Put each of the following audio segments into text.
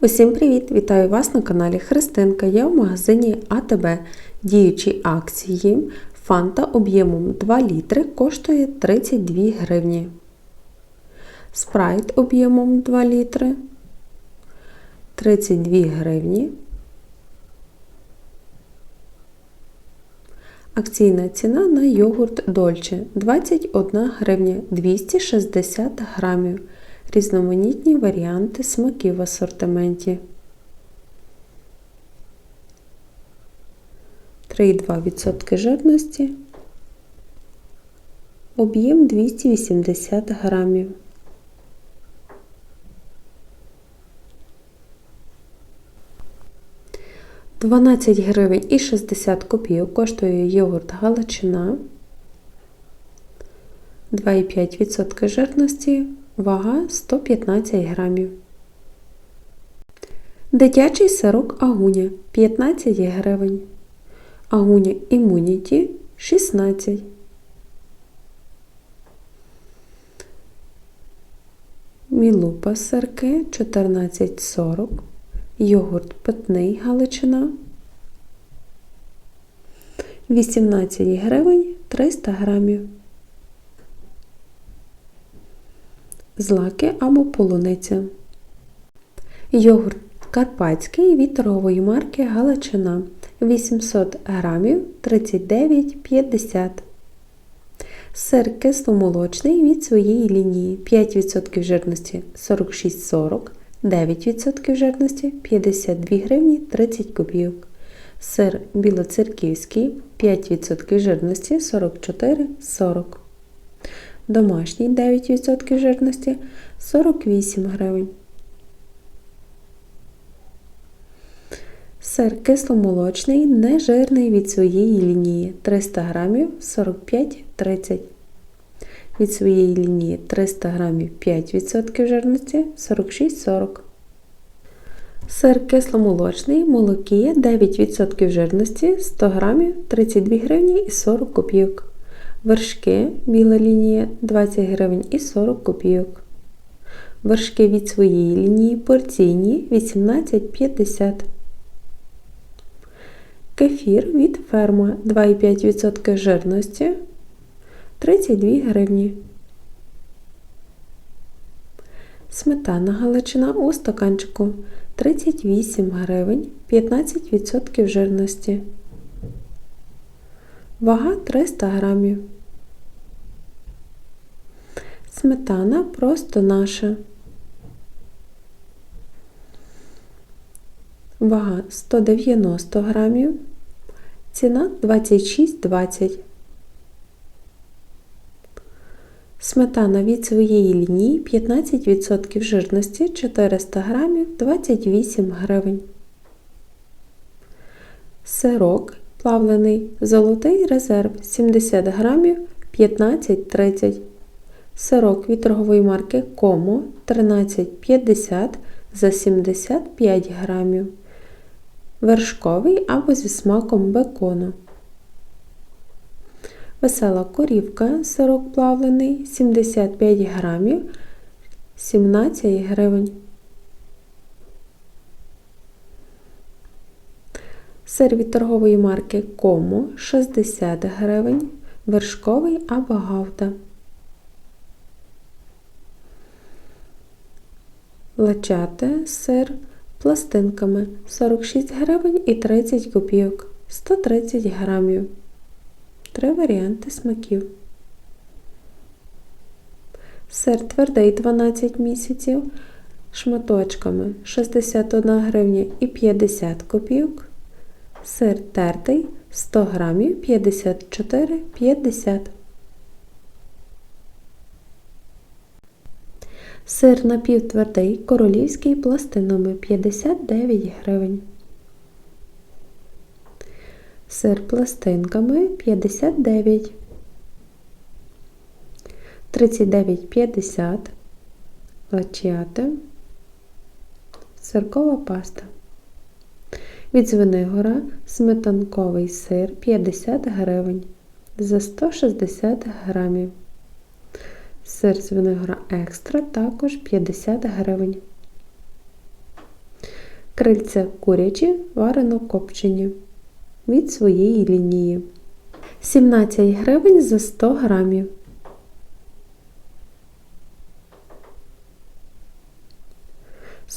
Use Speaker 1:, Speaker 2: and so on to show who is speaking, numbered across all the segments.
Speaker 1: Усім привіт! Вітаю вас на каналі Христинка. Я в магазині АТБ. Діючі акції. Фанта об'ємом 2 літри коштує 32 гривні. Спрайт об'ємом 2 літри 32 гривні. Акційна ціна на йогурт Дольче 21 гривня 260 грамів. Різноманітні варіанти смаків в асортименті. 3,2% жирності. Об'єм 280 грамів. Дванадцять гривень і 60 копійок коштує йогурт Галичина. 2,5% жирності, вага 115 грамів. Дитячий сирок агуня 15 гривень. Агуня імуніті 16. Мілупа сирки 14,40. Йогурт питний Галичина 18 гривень 300 грамів. Злаки або полуниця. Йогурт карпатський від торгової марки Галичина 800 грамів 39,50 Сир кисломолочний від своєї лінії 5% жирності 46,40 9% жирності 52 гривні 30 копійок. Сир білоцерківський 5% жирності 44,40 Домашній 9% жирності 48 гривень. Сир кисломолочний, нежирний від своєї лінії 300 грамів 45,30 Від своєї лінії 300 грамів 5% жирності 46,40 Сир кисломолочний, молокія 9% жирності 100 грамів 32 гривні і 40 копійок. Вершки біла лінія 20 гривень і 40 копійок. Вершки від своєї лінії порційні 18,50 Кефір від ферма 2,5% жирності 32 гривні. Сметана галичина у стаканчику 38 гривень 15% жирності. Вага 300 грамів. Сметана просто наша. Вага 190 грамів. Ціна 26,20. Сметана від своєї лінії 15% жирності 400 грамів 28 гривень. Сирок плавлений золотий резерв 70 грамів 15,30 Сирок від марки Комо 13,50 за 75 грамів. Вершковий або зі смаком бекону. Весела корівка, сирок плавлений 75 грамів 17 гривень. Сир від торгової марки Комо 60 гривень, вершковий або гавда. Лачати сир пластинками 46 гривень і 30 копійок 130 грамів. Три варіанти смаків. Сир твердий 12 місяців шматочками 61 гривня і 50 копійок. Сир тертий 100 грамів 54,50 Сир напівтвердий королівський пластинами 59 гривень. Сир пластинками 59. 39,50 лачіати. Сиркова паста. Від Звенигора сметанковий сир 50 гривень за 160 грамів. Сир Звенигора екстра також 50 гривень. Крильця курячі варено копчені від своєї лінії. 17 гривень за 100 грамів.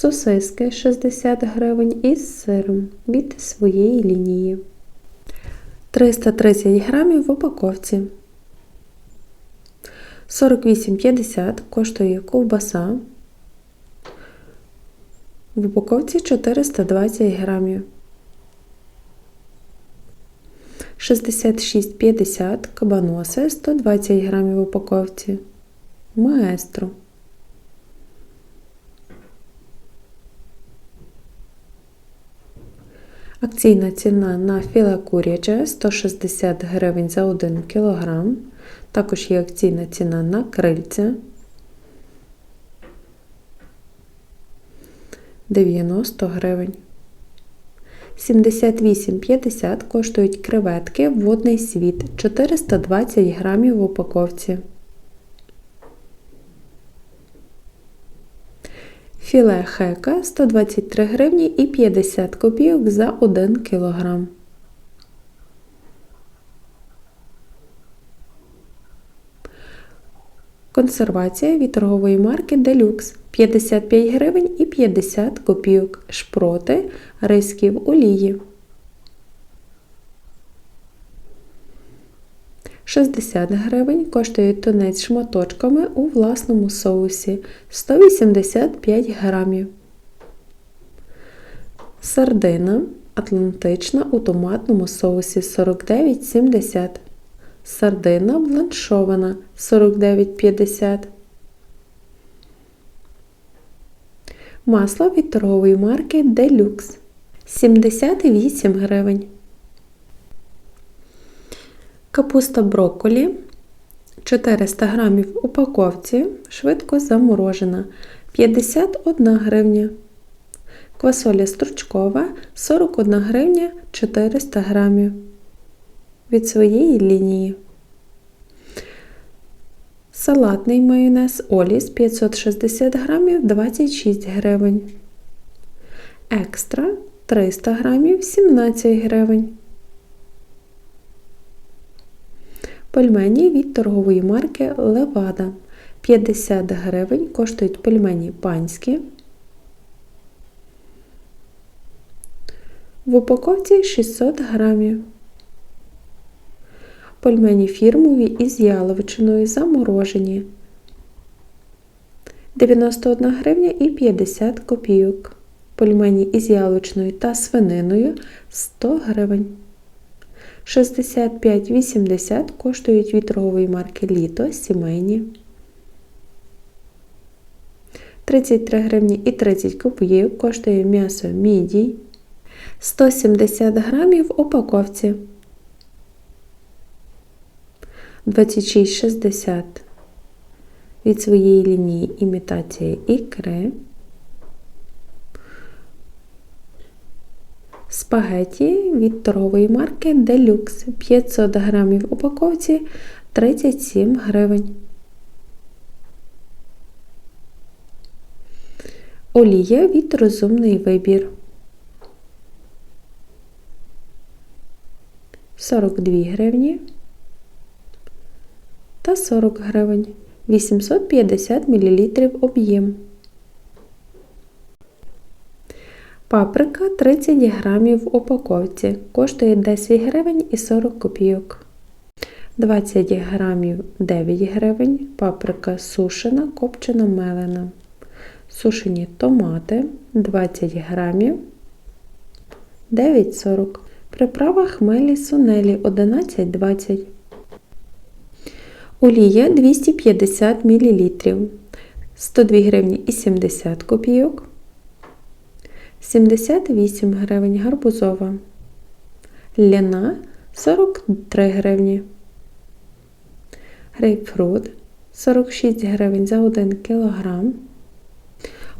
Speaker 1: Сосиски 60 гривень із сиром від своєї лінії. 330 грамів в упаковці. 48,50 коштує ковбаса. В упаковці 420 грамів. 66,50 кабаноси 120 грамів в упаковці. Маестро. Акційна ціна на філе куряче 160 гривень за 1 кг. Також є акційна ціна на крильця 90 гривень. 78,50 коштують креветки водний світ 420 грамів в упаковці. Філе хека 123 гривні і 50 копійок за 1 кілограм. Консервація від торгової марки Deluxe 55 гривень і 50 копійок. Шпроти рисків олії. 60 гривень коштує тунець шматочками у власному соусі 185 грамів. Сардина атлантична у томатному соусі 49,70 Сардина бланшована 49,50 Масло від торгової марки Deluxe 78 гривень. Капуста брокколі 400 грамів в упаковці, швидко заморожена 51 гривня. Квасоля стручкова 41 гривня 400 грамів від своєї лінії. Салатний майонез Оліс 560 грамів 26 гривень. Екстра 300 грамів 17 гривень. Пельмені від торгової марки Левада. 50 гривень коштують пельмені панські. В упаковці 600 грамів. Пельмені фірмові із яловичиною заморожені. 91 гривня і 50 копійок. Пельмені із яловичиною та свининою 100 гривень. 65,80 коштують від торгової марки Літо сімейні. 33 гривні і 30 копійок коштує м'ясо мідій. 170 грамів в упаковці. 26,60 від своєї лінії імітація ікри. Спагеті від торгової марки Deluxe 500 грамів в упаковці 37 гривень. Олія від розумний вибір 42 гривні та 40 гривень 850 мл об'єм. Паприка 30 грамів в упаковці. Коштує 10 гривень і 40 копійок. 20 грамів 9 гривень. Паприка сушена, копчена мелена. Сушені томати 20 грамів 9,40. Приправа хмелі сунелі 11,20. Олія 250 мл. 102 гривні і 70 копійок. 78 гривень гарбузова. Ляна 43 гривні. Грейпфрут 46 гривень за 1 кг.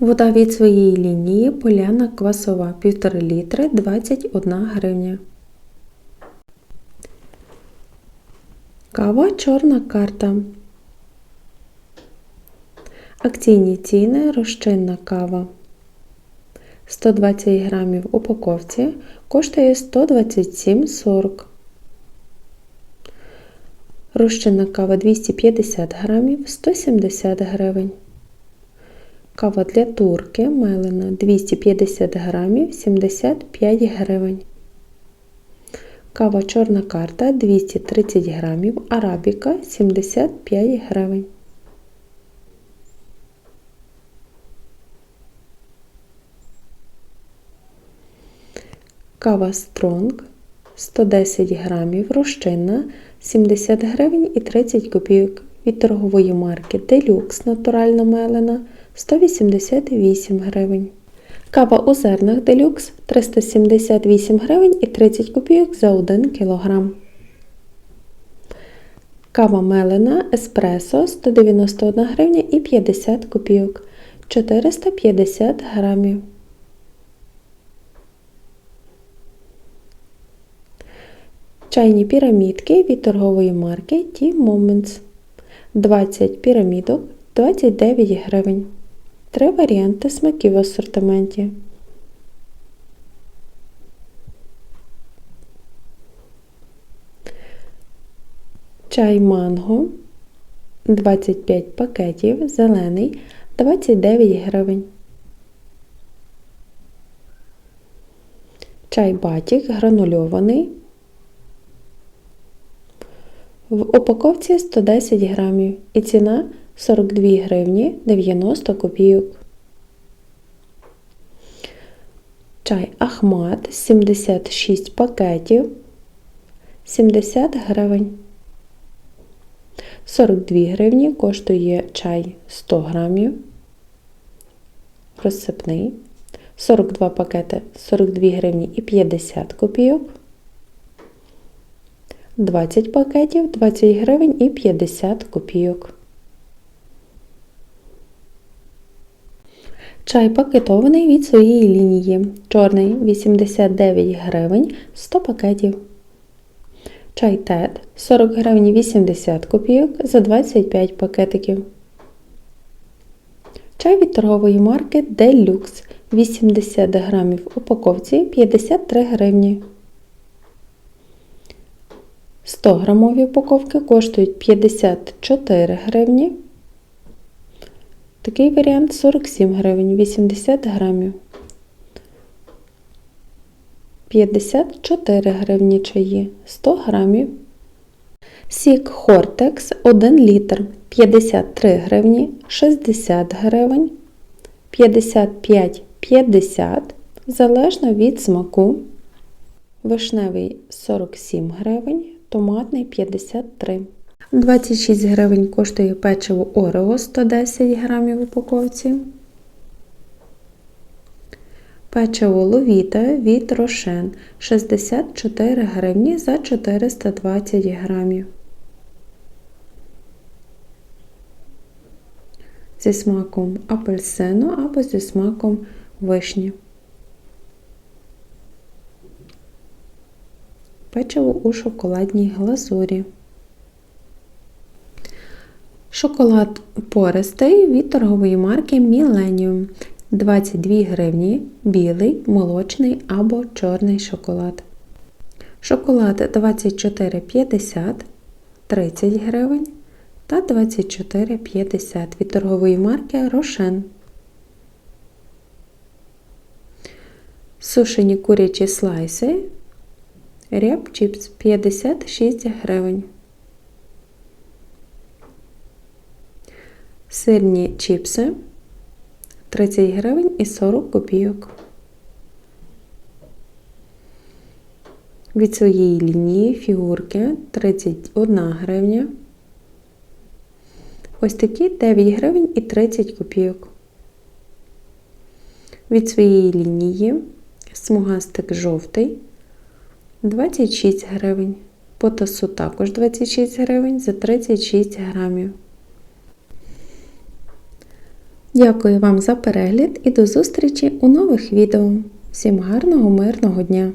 Speaker 1: Вода від своєї лінії поляна квасова 1,5 літри 21 гривня. Кава чорна карта. Акційні ціни розчинна кава. 120 грамів упаковці коштує 127,40. Розчинна кава 250 грамів 170 гривень. Кава для турки мелена 250 грамів 75 гривень. Кава чорна карта 230 грамів, арабіка 75 гривень. Кава Стронг 110 грамів, розчинна 70 гривень і 30 копійок від торгової марки Deluxe натуральна мелена 188 гривень. Кава у зернах Deluxe 378 гривень і 30 копійок за 1 кг. Кава мелена Еспресо 191 гривня і 50 копійок 450 грамів. Чайні пірамідки від торгової марки Tea Moments. 20 пірамідок 29 гривень. Три варіанти смаків в асортименті. Чай манго 25 пакетів, зелений 29 гривень. Чай батік гранульований. В упаковці 110 грамів і ціна 42 гривні 90 копійок. Чай Ахмат 76 пакетів 70 гривень. 42 гривні коштує чай 100 грамів. Розсипний. 42 пакети 42 гривні і 50 копійок. 20 пакетів 20 гривень і 50 копійок. Чай пакетований від своєї лінії. Чорний 89 гривень 100 пакетів. Чай тет 40 гривень 80 копійок за 25 пакетиків. Чай від торгової марки Deluxe 80 грамів упаковці 53 гривні. 100 грамові упаковки коштують 54 гривні. Такий варіант 47 гривень 80 грамів. 54 гривні чаї 100 грамів. Сік Хортекс 1 літр 53 гривні 60 гривень. 55-50 залежно від смаку. Вишневий 47 гривень, томатний 53 26 гривень коштує печиво Орео 110 грамів в упаковці. Печиво Ловіта від Рошен 64 гривні за 420 грамів. Зі смаком апельсину або зі смаком вишні. Печиво у шоколадній глазурі. Шоколад пористий від торгової марки Millennium 22 гривні, білий, молочний або чорний шоколад. Шоколад 24,50 30 гривень та 24,50 від торгової марки Рошен. Сушені курячі слайси. Ряб чіпс 56 гривень. Сирні чіпси 30 гривень і 40 копійок. Від своєї лінії фігурки 31 гривня. Ось такі 9 гривень і 30 копійок. Від своєї лінії смугастик жовтий 26 гривень. Потасу також 26 гривень за 36 грамів. Дякую вам за перегляд і до зустрічі у нових відео. Всім гарного, мирного дня!